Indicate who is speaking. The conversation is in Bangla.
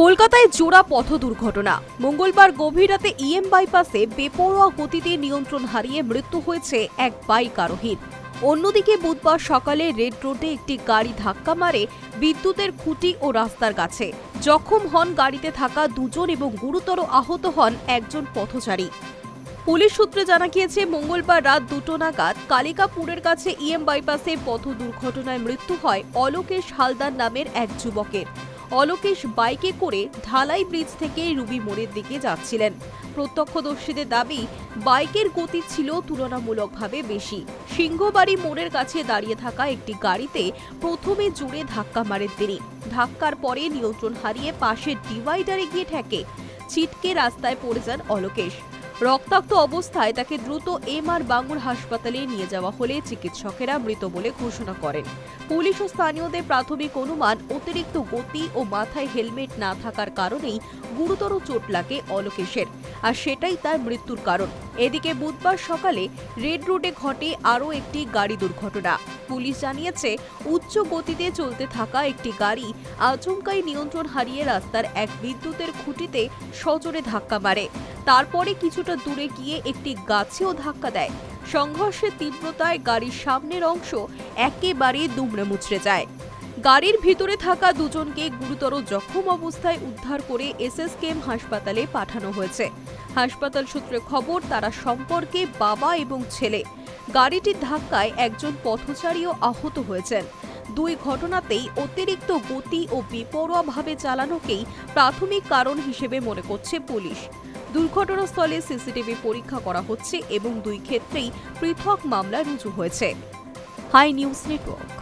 Speaker 1: কলকাতায় জোড়া পথ দুর্ঘটনা। মঙ্গলবার গভীর রাতে ইএম বাইপাসে বেপরোয়া গতিতে নিয়ন্ত্রণ হারিয়ে মৃত্যু হয়েছে এক বাইক আরোহীর। অন্যদিকে বুধবার সকালে রেড রোডে একটি গাড়ি ধাক্কা মারে বিদ্যুতের খুঁটি ও রাস্তার কাছে। জখম হন গাড়িতে থাকা দুজন এবং গুরুতর আহত হন একজন পথচারী। পুলিশ সূত্রে জানা গিয়েছে, মঙ্গলবার রাত দুটো নাগাদ কালিকাপুরের কাছে ইএম বাইপাসে পথ দুর্ঘটনায় মৃত্যু হয় অলোকেশ হালদার নামের এক যুবকের। অলোকেশ বাইকে করে ঢালাই ব্রিজ থেকে রুবি মোড়ের দিকে যাচ্ছিলেন। প্রত্যক্ষদর্শীদের দাবি, বাইকের গতি ছিল তুলনামূলকভাবে বেশি। সিংহবাড়ি মোড়ের কাছে দাঁড়িয়ে থাকা একটি গাড়িতে প্রথমে জুড়ে ধাক্কা মারেন তিনি। ধাক্কার পরে নিয়ন্ত্রণ হারিয়ে পাশের ডিভাইডারে গিয়ে ঠেকে। ছিটকে রাস্তায় পড়ে যান অলোকেশ। রক্তাক্ত অবস্থায় তাকে দ্রুত এম আর বাঙ্গুর হাসপাতালে নিয়ে যাওয়া হলে চিকিৎসকেরা মৃত বলে ঘোষণা করেন। পুলিশ ও স্থানীয়দের প্রাথমিক অনুমান অতিরিক্ত গতি ও মাথায় হেলমেট না থাকার কারণেই গুরুতর চোট লাগে অলোকেশের, আর সেটাই তার মৃত্যুর কারণ। এদিকে বুধবার সকালে রেড রোডে ঘটে আরও একটি গাড়ি দুর্ঘটনা। পুলিশ জানিয়েছে, উচ্চ গতিতে চলতে থাকা একটি গাড়ি আচমকাই নিয়ন্ত্রণ হারিয়ে রাস্তার এক বিদ্যুতের খুঁটিতে সজোরে ধাক্কা মারে। তারপরে কিছুটা দূরে গিয়ে একটি গাছেও ধাক্কা দেয়। সংঘর্ষের তীব্রতায় গাড়ির সামনের অংশ একেবারে দুমড়ে মুচড়ে যায়। গাড়ির ভিতরে থাকা দুজনকে গুরুতর জখম অবস্থায় উদ্ধার করে এসএসকেএম হাসপাতালে পাঠানো হয়েছে। হাসপাতাল সূত্রে খবর, তারা সম্পর্কে বাবা এবং ছেলে। গাড়িটির ধাক্কায় একজন পথচারীও আহত হয়েছেন। দুই ঘটনাতেই অতিরিক্ত গতি ও বেপরোয়াভাবে চালানোকেই প্রাথমিক কারণ হিসেবে মনে করছে পুলিশ। দুর্ঘটনাস্থলে সিসিটিভি পরীক্ষা করা হচ্ছে এবং দুই ক্ষেত্রেই পৃথক মামলা রুজু হয়েছে। Hi news network.